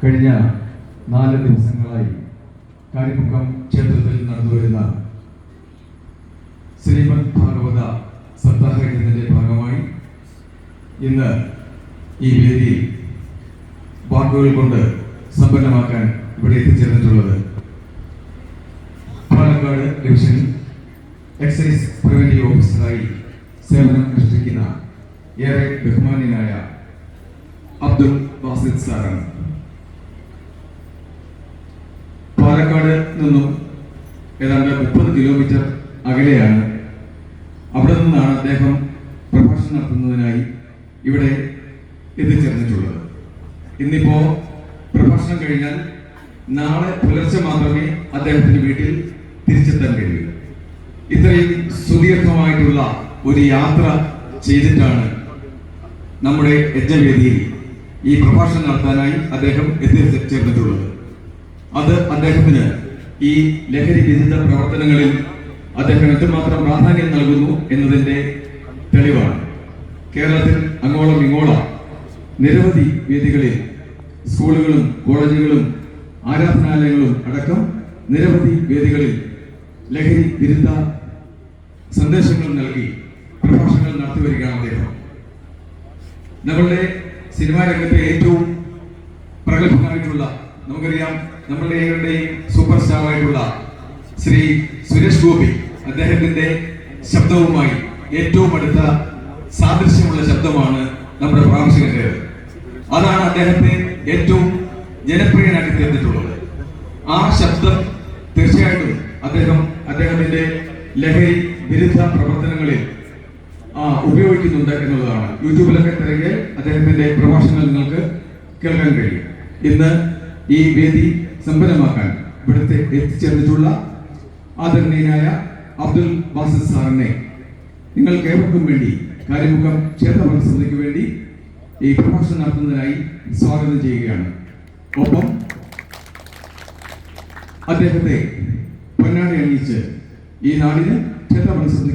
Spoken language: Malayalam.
കഴിഞ്ഞ നാല് ദിവസങ്ങളായി കാര്യമുഖം ക്ഷേത്രത്തിൽ നടന്നുവരുന്ന ശ്രീമദ് ഭാഗവത സപ്താഹയജ്ഞത്തിന്റെ ഭാഗമായി ഇന്ന് ഈ വേദിയിൽ വാക്കുകൾ കൊണ്ട് സമ്പന്നമാക്കാൻ ഇവിടെ എത്തിച്ചേർന്നിട്ടുള്ളത് പാലക്കാട് ഡിവിഷനിൽ എക്സൈസ് പ്രിവന്റീവ് ഓഫീസറായി സേവനം അനുഷ്ഠിക്കുന്ന ഏറെ ബഹുമാന്യനായ അബ്ദുൾ വാസിദ് സാറാണ് പാലക്കാട് നിന്നും ഏതാണ്ട് മുപ്പത് കിലോമീറ്റർ അകലെയാണ്. അവിടെ നിന്നാണ് അദ്ദേഹം പ്രഭാഷണം നടത്തുന്നതിനായി ഇവിടെ എത്തിച്ചേർന്നിട്ടുള്ളത്. ഇന്നിപ്പോ പ്രഭാഷണം കഴിഞ്ഞാൽ നാളെ പുലർച്ചെ മാത്രമേ അദ്ദേഹത്തിന്റെ വീട്ടിൽ തിരിച്ചെത്താൻ കഴിയൂ. ഇത്രയും സുദീർഘമായിട്ടുള്ള ഒരു യാത്ര ചെയ്തിട്ടാണ് നമ്മുടെ യജ്ഞവേദിയിൽ ഈ പ്രഭാഷണം നടത്താനായി അദ്ദേഹം എത്തിച്ചേർന്നിട്ടുള്ളത്. അത് അദ്ദേഹത്തിന് ഈ ലഹരി വിരുദ്ധ പ്രവർത്തനങ്ങളിൽ അദ്ദേഹം എത്രമാത്രം പ്രാധാന്യം നൽകുന്നു എന്നതിന്റെ തെളിവാണ്. കേരളത്തിൽ അങ്ങോളം ഇങ്ങോളം നിരവധി വേദികളിൽ സ്കൂളുകളും കോളേജുകളും ആരാധനാലയങ്ങളും അടക്കം നിരവധി വേദികളിൽ ലഹരി വിരുദ്ധ സന്ദേശങ്ങൾ നൽകി പ്രഭാഷണങ്ങൾ നടത്തി വരികയാണ് അദ്ദേഹം. നമ്മളുടെ സിനിമാ രംഗത്തെ ഏറ്റവും പ്രഗത്ഭനായിട്ടുള്ള നമുക്കറിയാം നമ്മളുടെ ഏവരുടെയും സൂപ്പർ സ്റ്റാർ ആയിട്ടുള്ള ശ്രീ സുരേഷ് ഗോപി അദ്ദേഹത്തിന്റെ ശബ്ദവുമായി ഏറ്റവും അടുത്ത സാദൃശ്യമുള്ള ശബ്ദമാണ് നമ്മുടെ പ്രാവശ്യകന്റേത് അതാണ് അദ്ദേഹത്തെ ഏറ്റവും ജനപ്രിയനാക്കി തീർന്നിട്ടുള്ളത്. ആ ശബ്ദം തീർച്ചയായിട്ടും അദ്ദേഹം അദ്ദേഹത്തിന്റെ ലഹരി വിരുദ്ധ പ്രവർത്തനങ്ങളിൽ ഉപയോഗിക്കുന്നുണ്ട് എന്നുള്ളതാണ്. യൂട്യൂബിലൊക്കെ തിരകിയാൽ അദ്ദേഹത്തിന്റെ പ്രഭാഷണങ്ങൾ നിങ്ങൾക്ക് കേൾക്കാൻ കഴിയും. ഇന്ന് ഈ വേദി സമ്പന്നമാക്കാൻ ഇവിടുത്തെ എത്തിച്ചേർന്നിട്ടുള്ള ആദരണീയനായ അബ്ദുൽ ബാസിദ് സാറിനെ നിങ്ങൾക്ക് ഏവർക്കും വേണ്ടി കാര്യമുഖം ചേർന്ന പരിസ്ഥിതിക്ക് വേണ്ടി ഈ പ്രഭാഷണം നടത്തുന്നതിനായി സ്വാഗതം ചെയ്യുകയാണ്. ഒപ്പം അദ്ദേഹത്തെ പൊന്നാടി അണിയിച്ച് ഈ നാടിന് ക്ഷേത്ര പരിസ്ഥിതിക്ക്